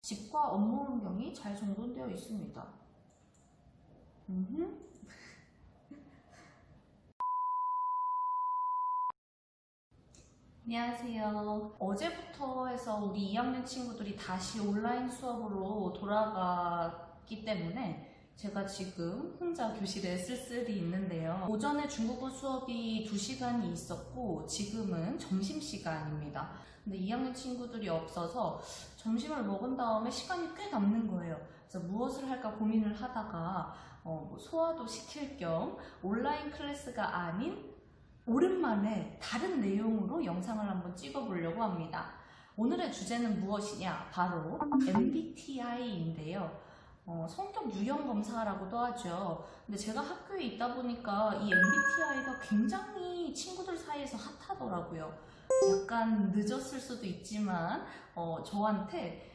집과 업무 환경이 잘 정돈되어 있습니다. 음흠. 안녕하세요. 어제부터 해서 우리 2학년 친구들이 다시 온라인 수업으로 돌아갔기 때문에 제가 지금 혼자 교실에 쓸쓸히 있는데요. 오전에 중국어 수업이 2시간이 있었고 지금은 점심시간입니다. 근데 2학년 친구들이 없어서 점심을 먹은 다음에 시간이 꽤 남는 거예요. 그래서 무엇을 할까 고민을 하다가 어, 뭐 소화도 시킬 겸 온라인 클래스가 아닌 오랜만에 다른 내용으로 영상을 한번 찍어보려고 합니다. 오늘의 주제는 무엇이냐? 바로 MBTI인데요. 어, 성격 유형 검사라고도 하죠. 근데 제가 학교에 있다 보니까 이 MBTI가 굉장히 친구들 사이에서 핫하더라고요. 약간 늦었을 수도 있지만 어, 저한테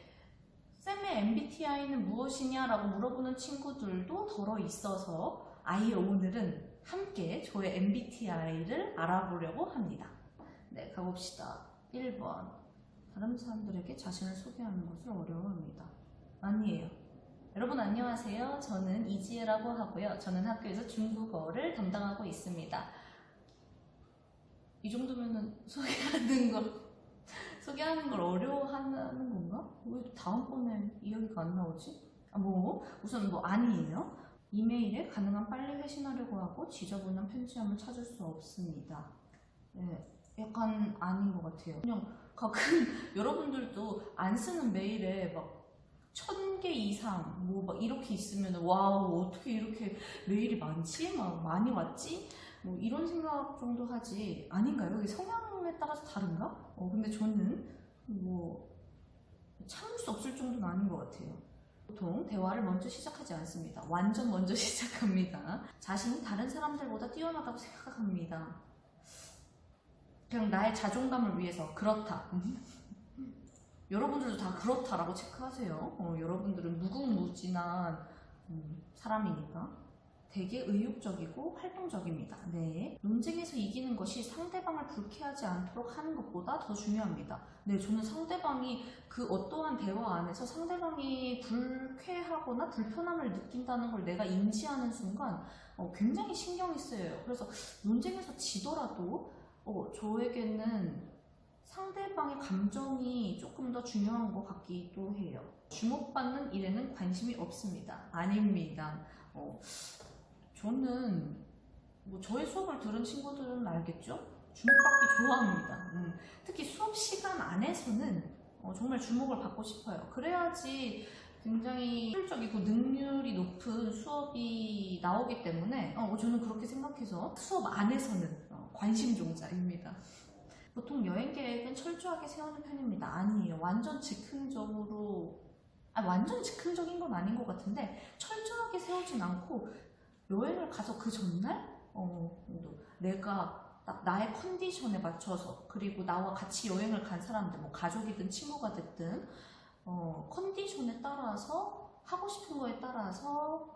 쌤의 MBTI는 무엇이냐라고 물어보는 친구들도 덜어 있어서 아예 오늘은 함께 저의 MBTI를 알아보려고 합니다. 네, 가봅시다. 1번. 다른 사람들에게 자신을 소개하는 것을 어려워합니다. 아니에요. 여러분 안녕하세요. 저는 이지혜라고 하고요. 저는 학교에서 중국어를 담당하고 있습니다. 이 정도면은 소개하는 거 소개하는 걸 어려워하는 건가? 왜 다음번에 이야기가 안 나오지? 아, 뭐 우선 뭐 아니에요. 이메일에 가능한 빨리 회신하려고 하고 지저분한 편지함을 찾을 수 없습니다. 네, 약간 아닌 것 같아요. 그냥 가끔 여러분들도 안 쓰는 메일에 막 천 개 이상 뭐막 이렇게 있으면 와우 어떻게 이렇게 메일이 많지? 막 많이 왔지? 뭐 이런 생각 정도 하지 아닌가요? 이게 성향에 따라서 다른가? 어 근데 저는 뭐 참을 수 없을 정도는 아닌 것 같아요. 보통 대화를 먼저 시작하지 않습니다. 완전 먼저 시작합니다. 자신이 다른 사람들보다 뛰어나다고 생각합니다. 그냥 나의 자존감을 위해서 그렇다. 여러분들도 다 그렇다라고 체크하세요. 어, 여러분들은 무궁무진한 음, 사람이니까. 되게 의욕적이고 활동적입니다. 네. 논쟁에서 이기는 것이 상대방을 불쾌하지 않도록 하는 것보다 더 중요합니다. 네, 저는 상대방이 그 어떠한 대화 안에서 상대방이 불쾌하거나 불편함을 느낀다는 걸 내가 인지하는 순간 어, 굉장히 신경이 쓰여요. 그래서 논쟁에서 지더라도 어, 저에게는 상대방의 감정이 조금 더 중요한 것 같기도 해요. 주목받는 일에는 관심이 없습니다. 아닙니다. 어, 저는 뭐 저의 수업을 들은 친구들은 알겠죠? 주목받기 좋아합니다. 음, 특히 수업 시간 안에서는 어, 정말 주목을 받고 싶어요. 그래야지 굉장히 효율적이고 능률이 높은 수업이 나오기 때문에 어, 저는 그렇게 생각해서 수업 안에서는 어, 관심 종자입니다. 보통 여행 계획은 철저하게 세우는 편입니다. 아니에요. 완전 즉흥적으로, 아, 완전 즉흥적인 건 아닌 것 같은데, 철저하게 세우진 않고, 여행을 가서 그 전날, 어, 뭐 내가 딱 나의 컨디션에 맞춰서, 그리고 나와 같이 여행을 간 사람들, 뭐 가족이든 친구가 됐든, 어, 컨디션에 따라서, 하고 싶은 거에 따라서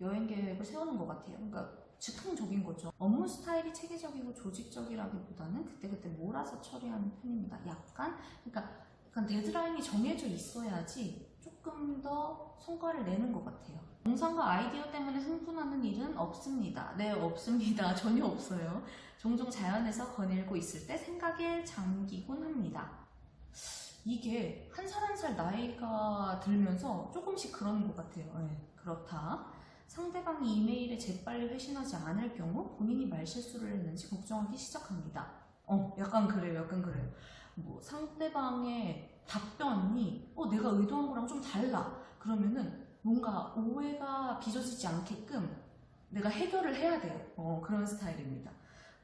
여행 계획을 세우는 것 같아요. 그러니까 즉흥적인 거죠. 업무 스타일이 체계적이고 조직적이라기보다는 그때그때 몰아서 처리하는 편입니다. 약간, 그러니까 약간 데드라인이 정해져 있어야지 조금 더 성과를 내는 것 같아요. 영상과 아이디어 때문에 흥분하는 일은 없습니다. 네, 없습니다. 전혀 없어요. 종종 자연에서 거닐고 있을 때 생각에 잠기곤 합니다. 이게 한 살 한살 나이가 들면서 조금씩 그러는 것 같아요. 네, 그렇다. 상대방이 이메일에 재빨리 회신하지 않을 경우 본인이 말실수를 했는지 걱정하기 시작합니다. 어, 약간 그래요, 약간 그래요. 뭐 상대방의 답변이 어 내가 의도한 거랑 좀 달라. 그러면은 뭔가 오해가 빚어지지 않게끔 내가 해결을 해야 돼요. 어, 그런 스타일입니다.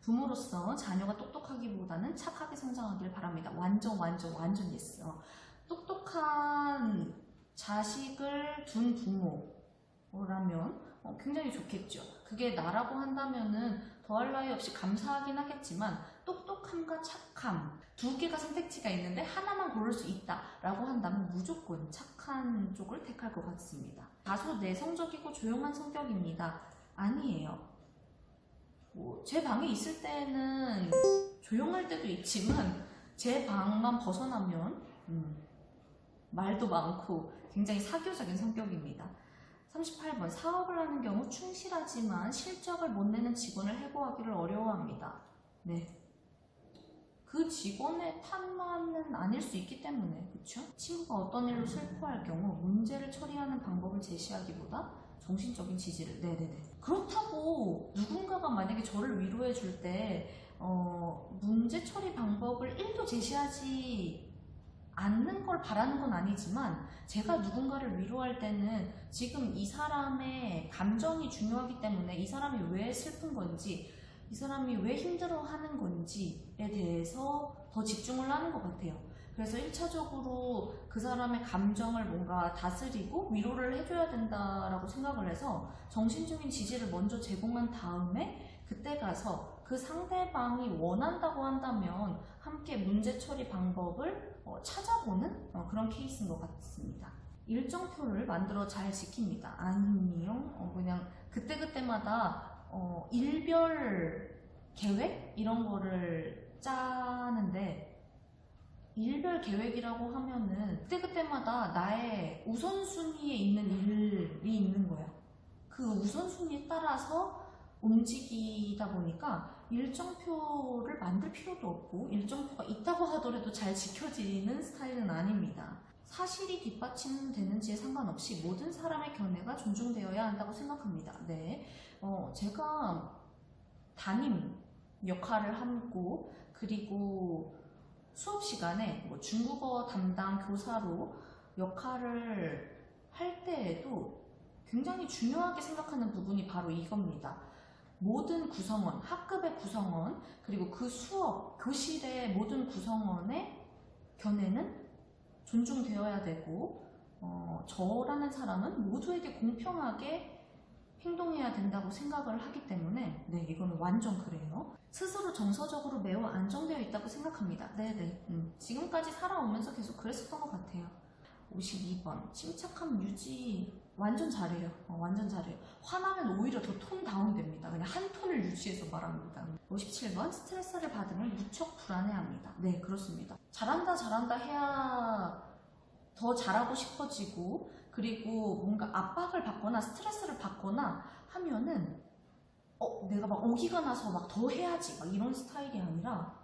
부모로서 자녀가 똑똑하기보다는 착하게 성장하길 바랍니다. 완전 완전 완전 예스. 어, 똑똑한 자식을 둔 부모 라면 어, 굉장히 좋겠죠. 그게 나라고 한다면은 더할 나위 없이 감사하긴 하겠지만 똑똑함과 착함 두 개가 선택지가 있는데 하나만 고를 수 있다라고 한다면 무조건 착한 쪽을 택할 것 같습니다. 다소 내성적이고 조용한 성격입니다. 아니에요. 뭐 제 방에 있을 때는 조용할 때도 있지만 제 방만 벗어나면 음, 말도 많고 굉장히 사교적인 성격입니다. 38번 사업을 하는 경우 충실하지만 실적을 못 내는 직원을 해고하기를 어려워합니다. 네. 그 직원의 탓만은 아닐 수 있기 때문에 그렇죠? 친구가 어떤 일로 슬퍼할 경우 문제를 처리하는 방법을 제시하기보다 정신적인 지지를 네네네 그렇다고 누군가가 만약에 저를 위로해 줄때 어, 문제 처리 방법을 1도 제시하지 않는 걸 바라는 건 아니지만 제가 누군가를 위로할 때는 지금 이 사람의 감정이 중요하기 때문에 이 사람이 왜 슬픈 건지 이 사람이 왜 힘들어 하는 건지에 대해서 더 집중을 하는 것 같아요. 그래서 1차적으로 그 사람의 감정을 뭔가 다스리고 위로를 해줘야 된다라고 생각을 해서 정신적인 지지를 먼저 제공한 다음에 그때 가서 그 상대방이 원한다고 한다면 함께 문제 처리 방법을 어, 찾아보는 어, 그런 케이스인 것 같습니다. 일정표를 만들어 잘 지킵니다. 아니요, 어, 그냥 그때그때마다 어, 일별 계획 이런 거를 짜는데 일별 계획이라고 하면은 그때그때마다 나의 우선순위에 있는 일이 있는 거야. 그 우선순위에 따라서 움직이다 보니까 일정표를 만들 필요도 없고 일정표가 있다고 하더라도 잘 지켜지는 스타일은 아닙니다. 사실이 뒷받침되는지에 상관없이 모든 사람의 견해가 존중되어야 한다고 생각합니다. 네. 어, 제가 담임 역할을 하고 그리고 수업 시간에 뭐 중국어 담당 교사로 역할을 할 때에도 굉장히 중요하게 생각하는 부분이 바로 이겁니다. 모든 구성원, 학급의 구성원, 그리고 그 수업, 교실의 모든 구성원의 견해는 존중되어야 되고, 어, 저라는 사람은 모두에게 공평하게 행동해야 된다고 생각을 하기 때문에 네 이거는 완전 그래요. 스스로 정서적으로 매우 안정되어 있다고 생각합니다. 네네 음, 지금까지 살아오면서 계속 그랬었던 것 같아요. 52번 침착함 유지 완전 잘해요. 어, 완전 잘해요. 화나면 오히려 더 톤 다운됩니다. 그냥 한 톤을 유지해서 말합니다. 57번 스트레스를 받으면 무척 불안해합니다. 네 그렇습니다. 잘한다 잘한다 해야 더 잘하고 싶어지고 그리고 뭔가 압박을 받거나 스트레스를 받거나 하면은 어 내가 막 오기가 나서 막 더 해야지 막 이런 스타일이 아니라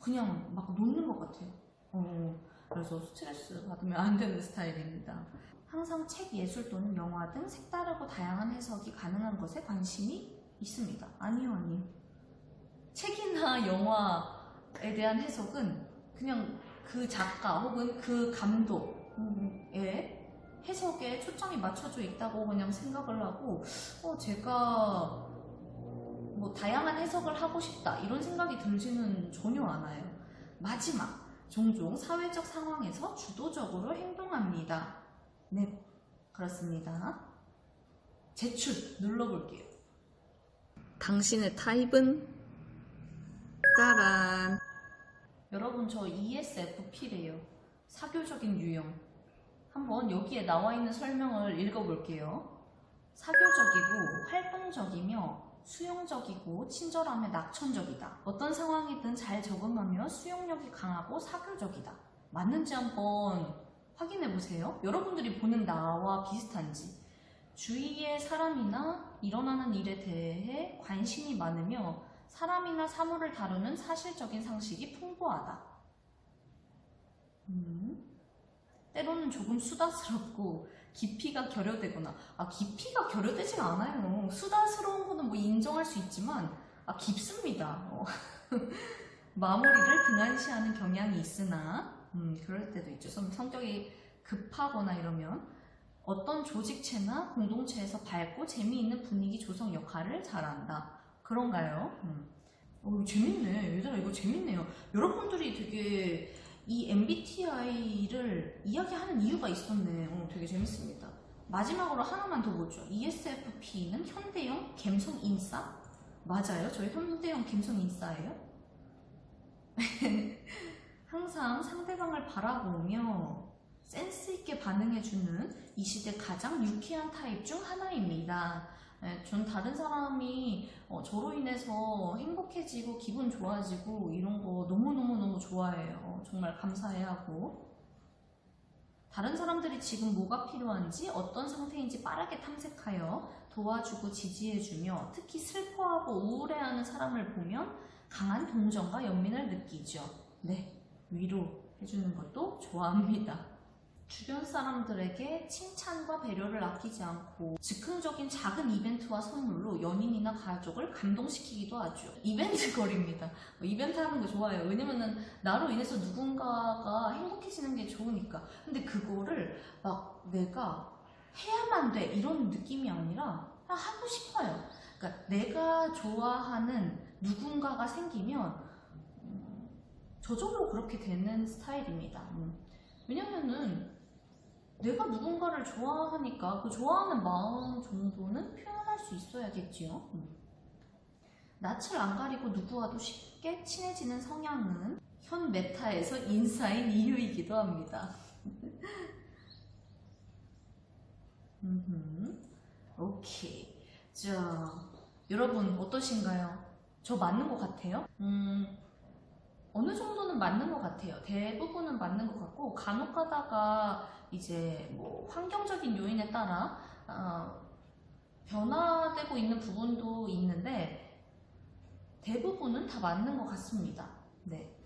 그냥 막 놓는 것 같아요. 어 그래서 스트레스 받으면 안 되는 스타일입니다. 항상 책, 예술 또는 영화 등 색다르고 다양한 해석이 가능한 것에 관심이 있습니다. 아니요, 아니요. 책이나 영화에 대한 해석은 그냥 그 작가 혹은 그 감독의 해석에 초점이 맞춰져 있다고 그냥 생각을 하고 어, 제가 뭐 다양한 해석을 하고 싶다 이런 생각이 들지는 전혀 않아요. 마지막 종종 사회적 상황에서 주도적으로 행동합니다. 네 그렇습니다. 제출 눌러볼게요. 당신의 타입은 짜란 여러분 저 ESFP래요. 사교적인 유형. 한번 여기에 나와 있는 설명을 읽어볼게요. 사교적이고 활동적이며 수용적이고 친절하며 낙천적이다. 어떤 상황이든 잘 적응하며 수용력이 강하고 사교적이다. 맞는지 한번 확인해 보세요. 여러분들이 보는 나와 비슷한지. 주위의 사람이나 일어나는 일에 대해 관심이 많으며 사람이나 사물을 다루는 사실적인 상식이 풍부하다. 음. 때로는 조금 수다스럽고 깊이가 결여되거나 아 깊이가 결여되지가 않아요. 수다스러운 거는 뭐 인정할 수 있지만 아 깊습니다. 어. 마무리를 등한시하는 경향이 있으나 음, 그럴 때도 있죠. 성- 성격이 급하거나 이러면 어떤 조직체나 공동체에서 밝고 재미있는 분위기 조성 역할을 잘한다. 그런가요? 음. 어, 재밌네. 얘들아 이거 재밌네요. 여러분들이 되게 이 MBTI를 이야기하는 이유가 있었네. 어, 되게 재밌습니다. 마지막으로 하나만 더 보죠. ESFP는 현대형 감성 인싸? 맞아요. 저희 현대형 감성 인싸예요. 항상 상대방을 바라보며 센스 있게 반응해주는 이 시대 가장 유쾌한 타입 중 하나입니다. 네, 전 다른 사람이 어, 저로 인해서 행복해지고 기분 좋아지고 이런 거 너무너무너무 좋아해요. 정말 감사해하고. 다른 사람들이 지금 뭐가 필요한지 어떤 상태인지 빠르게 탐색하여 도와주고 지지해주며 특히 슬퍼하고 우울해하는 사람을 보면 강한 동정과 연민을 느끼죠. 네, 위로해주는 것도 좋아합니다. 주변 사람들에게 칭찬과 배려를 아끼지 않고 즉흥적인 작은 이벤트와 선물로 연인이나 가족을 감동시키기도 하죠. 이벤트 거리입니다. 뭐 이벤트 하는 거 좋아해요. 왜냐면은 나로 인해서 누군가가 행복해지는 게 좋으니까. 근데 그거를 막 내가 해야만 돼 이런 느낌이 아니라 하고 싶어요. 그러니까 내가 좋아하는 누군가가 생기면 음, 저절로 그렇게 되는 스타일입니다. 음. 왜냐면은 내가 누군가를 좋아하니까 그 좋아하는 마음 정도는 표현할 수 있어야겠지요. 음. 낯을 안 가리고 누구와도 쉽게 친해지는 성향은 현 메타에서 인싸인 이유이기도 합니다. 오케이. 자, 여러분 어떠신가요? 저 맞는 것 같아요? 음, 어느 정도는 맞는 것 같아요. 대부분은 맞는 것 같고 간혹 가다가 이제 뭐 환경적인 요인에 따라 어, 변화되고 있는 부분도 있는데 대부분은 다 맞는 것 같습니다. 네.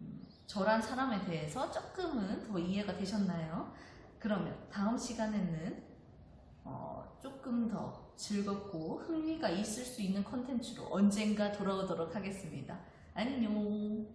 음, 저란 사람에 대해서 조금은 더 이해가 되셨나요? 그러면 다음 시간에는 어, 조금 더 즐겁고 흥미가 있을 수 있는 컨텐츠로 언젠가 돌아오도록 하겠습니다. 안녕!